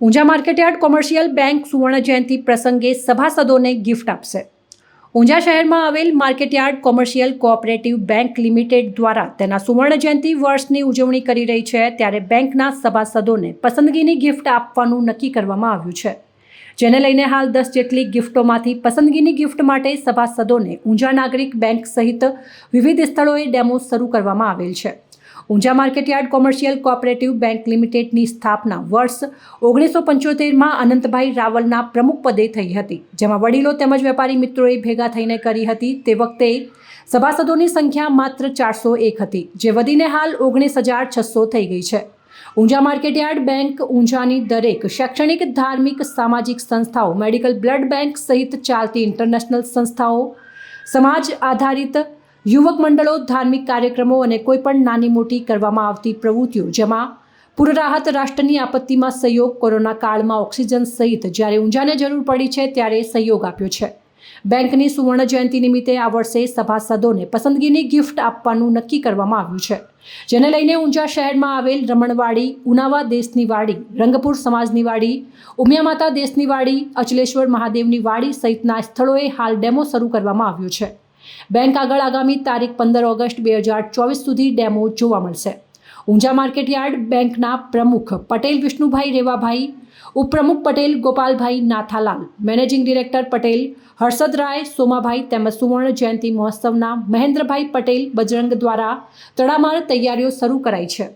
Unjha market yard commercial bank સુવર્ણ જયંતિ પ્રસંગે સભાસદોને gift આપશે. ઊંઝા શહેરમાં આવેલ market yard commercial cooperative bank limited દ્વારા તેના સુવર્ણ જયંતિ વર્ષની ઉજવણી કરી રહી છે ત્યારે બેંકના સભાસદોને પસંદગીની ગિફ્ટ આપવાનું નક્કી કરવામાં આવ્યું છે. જેને લઈને હાલ દસ જેટલી ગિફ્ટોમાંથી પસંદગીની ગિફ્ટ માટે સભાસદોને ઊંઝા નાગરિક બેંક સહિત વિવિધ સ્થળોએ ડેમો શરૂ કરવામાં આવેલ છે. Unjha market yard commercial cooperative bank લિમિટેડની સ્થાપના વર્ષ ઓગણીસો પંચોતેરમાં અનંતભાઈ રાવલના પ્રમુખ પદે થઈ હતી, જેમાં વડીલો તેમજ વેપારી મિત્રોએ ભેગા થઈને કરી હતી. તે વખતે સભાસદોની સંખ્યા માત્ર ચારસો એક હતી, જે વધીને હાલ ઓગણીસ હજાર છસો થઈ ગઈ છે. ઊંઝા માર્કેટયાર્ડ બેંક ઊંઝાની દરેક શૈક્ષણિક, ધાર્મિક, સામાજિક સંસ્થાઓ, મેડિકલ બ્લડ બેંક સહિત ચાલતી ઇન્ટરનેશનલ સંસ્થાઓ, સમાજ આધારિત યુવક મંડળો, ધાર્મિક કાર્યક્રમો અને કોઈપણ નાની મોટી કરવામાં આવતી પ્રવૃત્તિઓ, જેમાં પૂરરાહત રાષ્ટ્રની આપત્તિમાં સહયોગ, કોરોના કાળમાં ઓક્સિજન સહિત જ્યારે ઊંઝાને જરૂર પડી છે ત્યારે સહયોગ આપ્યો છે. બેંકની સુવર્ણ જયંતિ નિમિત્તે આ વર્ષે સભાસદોને પસંદગીની ગિફ્ટ આપવાનું નક્કી કરવામાં આવ્યું છે. જેને લઈને ઊંઝા શહેરમાં આવેલ રમણવાડી, ઉનાવા દેશની વાડી, રંગપુર સમાજની વાડી ઉમિયામાતા દેશની વાડી, અચલેશ્વર મહાદેવની વાડી સહિતના સ્થળોએ હાલ ડેમો શરૂ કરવામાં આવ્યો છે. બેંક આગળ આગામી તારીખ પંદર ઓગસ્ટ બે હજાર ચોવીસ સુધી ડેમો જોવા મળશે. ઊંઝા માર્કેટયાર્ડ બેંકના પ્રમુખ પટેલ વિષ્ણુભાઈ રેવાભાઈ, ઉપપ્રમુખ પટેલ ગોપાલભાઈ નાથાલાલ, મેનેજિંગ ડિરેક્ટર પટેલ હર્ષદ રાય, સોમાભાઈ તેમજ સુવર્ણ જયંતિ મહોત્સવના મહેન્દ્રભાઈ પટેલ બજરંગ દ્વારા તડામાર તૈયારીઓ શરૂ કરાઈ છે.